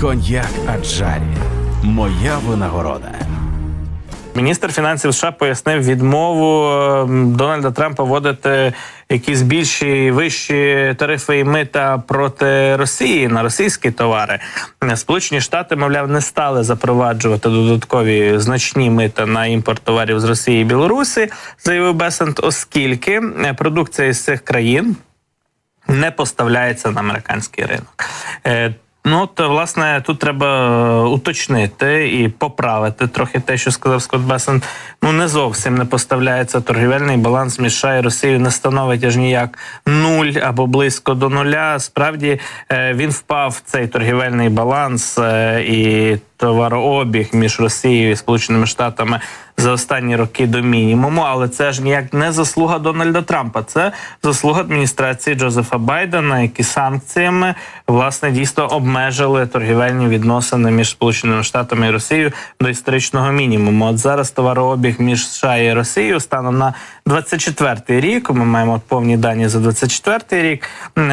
Коньяк Аджарі. Моя винагорода. Міністр фінансів США пояснив відмову ем, Дональда Трампа вводити якісь більші вищі тарифи і мита проти Росії на російські товари. Сполучені Штати, мовляв, не стали запроваджувати додаткові значні мита на імпорт товарів з Росії і Білорусі, заявив Бесент, оскільки е, продукція із цих країн не поставляється на американський ринок. Ну, то власне тут треба е, уточнити і поправити трохи те, що сказав Скотт Бесен. Ну не зовсім не поставляється торгівельний баланс між США і Росією не становить аж ніяк нуль або близько до нуля. Справді е, він впав цей торгівельний баланс е, і товарообіг між Росією і Сполученими Штатами за останні роки до мінімуму, але це ж ніяк не заслуга Дональда Трампа. Це заслуга адміністрації Джозефа Байдена, які санкціями власне дійсно обмежили торгівельні відносини між Сполученими Штатами і Росією до історичного мінімуму. От зараз товарообіг між США і Росією станом на 24-й рік. Ми маємо повні дані за 24-й рік.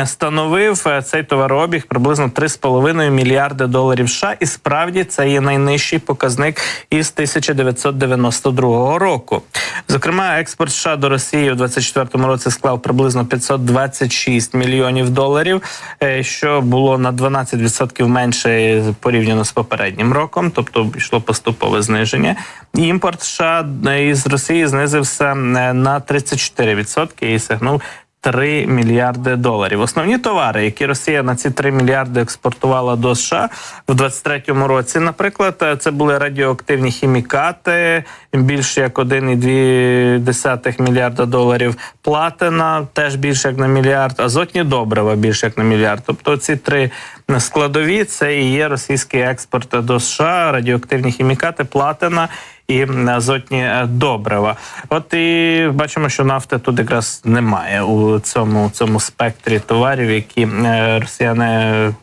Становив е, цей товарообіг приблизно 3,5 мільярди доларів США, і справді це є найнижчий показник із 1992 року. Зокрема, експорт США до Росії у 2024 році склав приблизно 526 мільйонів доларів, е, що було на 12% менше порівняно з попереднім роком, тобто йшло поступове зниження. Імпорт США із Росії знизився е, на 34% і сягнув 3 мільярди доларів. Основні товари, які Росія на ці 3 мільярди експортувала до США в 23-му році, наприклад, це були радіоактивні хімікати, більше як 1,2 мільярда доларів. Платина теж більше як на мільярд, азотні добрива більше як на мільярд. Тобто ці три складові це і є російський експорт до США, радіоактивні хімікати, платина і азотні е, добрива. От і бачимо, що нафти тут якраз немає у цьому, цьому спектрі товарів, які е, росіяни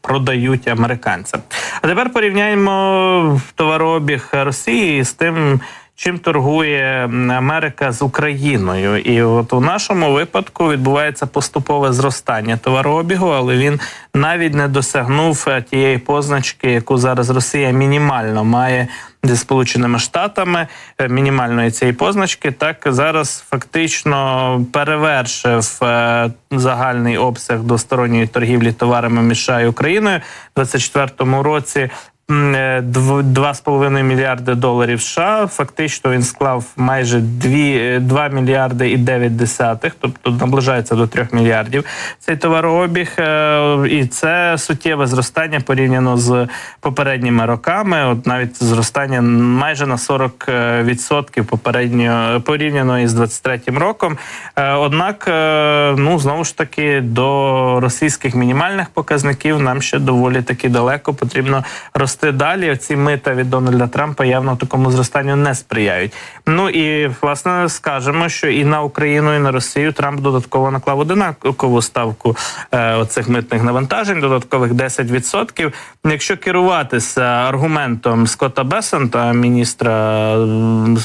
продають американцям. А тепер порівняємо товарообіг Росії з тим. Чим торгує Америка з Україною, і от у нашому випадку відбувається поступове зростання товарообігу, але він навіть не досягнув е, тієї позначки, яку зараз Росія мінімально має зі Сполученими Штатами е, мінімальної цієї позначки, так зараз фактично перевершив е, загальний обсяг двосторонньої торгівлі товарами між Україною у 2024 році. М, е, дв- 2,5 мільярди доларів США. Фактично він склав майже 2, е, 2 мільярди і 9 десятих, тобто наближається до 3 мільярдів цей товарообіг. Е, І це суттєве зростання порівняно з попередніми роками. От навіть зростання майже на 40% відсотків попередньо порівняно із 23-м роком. Е, Однак, е, ну знову ж таки, до російських мінімальних показників нам ще доволі таки далеко потрібно рости далі. Ці мита від Дональда Трампа явно такому зростанню не сприяють. Ну і власне скажемо, що і на Україну, і на Росію Трамп додатково наклав одинакову ставку е, оцих митних навантажень, додаткових 10%. Якщо керуватися аргументом Скотта Бесента, міністра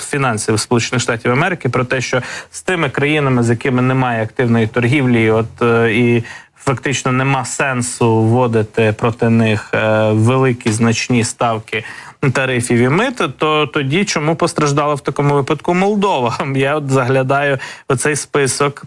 фінансів Сполучених Штатів Америки, про те, що з тими країнами, з якими немає активної торгівлі, от е, і фактично нема сенсу вводити проти них е, великі значні ставки тарифів і мит, то тоді чому постраждала в такому випадку Молдова? Я от заглядаю оцей список.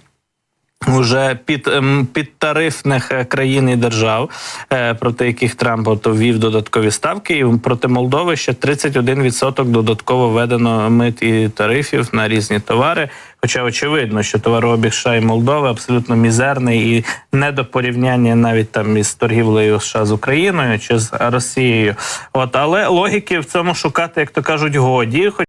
Уже під ем, підтарифних е, країн і держав, е, проти яких Трамп от ввів додаткові ставки, і проти Молдови ще 31% додатково введено мит і тарифів на різні товари. Хоча очевидно, що товарообіг США і Молдови абсолютно мізерний і не до порівняння навіть там із торгівлею США з Україною чи з Росією. От але логіки в цьому шукати, як то кажуть, годі. Хоч